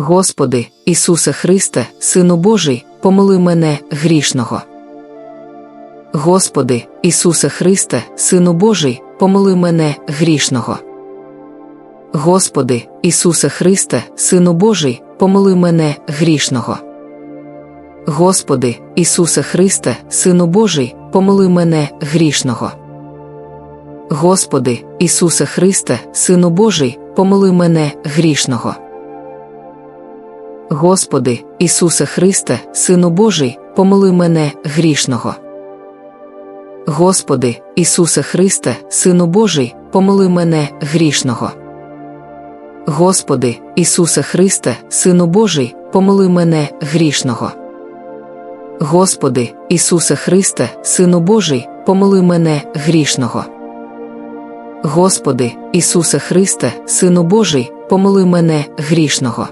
Господи, Ісусе Христе, Сину Божий, помили мене грішного. Господи, Ісусе Христе, Сину Божий, помили мене грішного. Господи, Ісусе Христе, Сину Божий, помили мене грішного. Господи, Ісусе Христе, Сину Божий, помили мене грішного. Господи, Ісусе Христе, Сину Божий, помили мене грішного. Господи, Ісусе Христе, Сину Божий, помили мене грішного. Господи, Ісусе Христе, Сину Божий, помили мене грішного. Господи, Ісусе Христе, Сину Божий, помили мене грішного. Господи, Ісусе Христе, Сину Божий, помили мене грішного. Господи, Ісусе Христе, Сину Божий, помили мене грішного.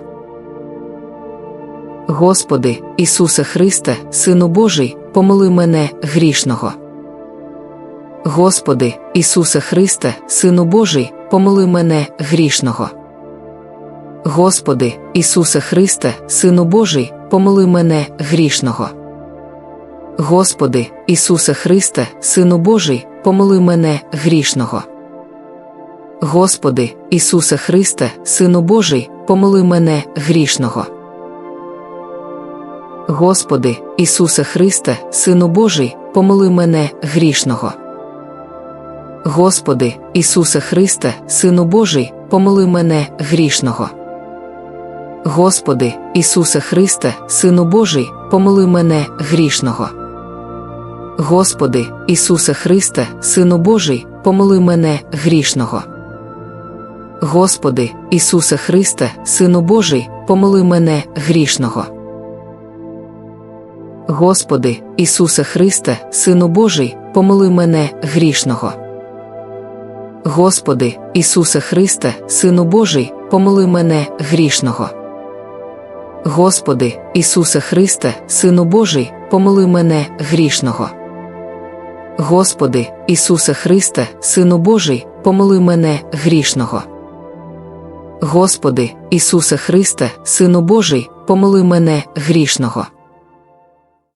Господи, Ісусе Христе, Сину Божий, помили мене грішного. Господи, Ісусе Христе, Сину Божий, помили мене грішного. Господи, Ісусе Христе, Сину Божий, помили мене грішного. Господи, Ісусе Христе, Сину Божий, помили мене грішного. Господи, Ісусе Христе, Сину Божий, помили мене грішного. Господи, Ісусе Христе, Сину Божий, помили мене грішного. Господи, Ісусе Христе, Сину Божий, помили мене грішного. Господи, Ісусе Христе, Сину Божий, помили мене грішного. Господи, Ісусе Христе, Сину Божий, помили мене грішного. Господи, Ісусе Христе, Сину Божий, помили мене грішного. Господи, Ісусе Христе, Сину Божий, помили мене грішного. Господи, Ісусе Христе, Сину Божий, помили мене грішного. Господи, Ісусе Христе, Сину Божий, помили мене грішного. Господи, Ісусе Христе, Сину Божий, помили мене грішного. Господи, Ісусе Христе, Сину Божий, помили мене грішного.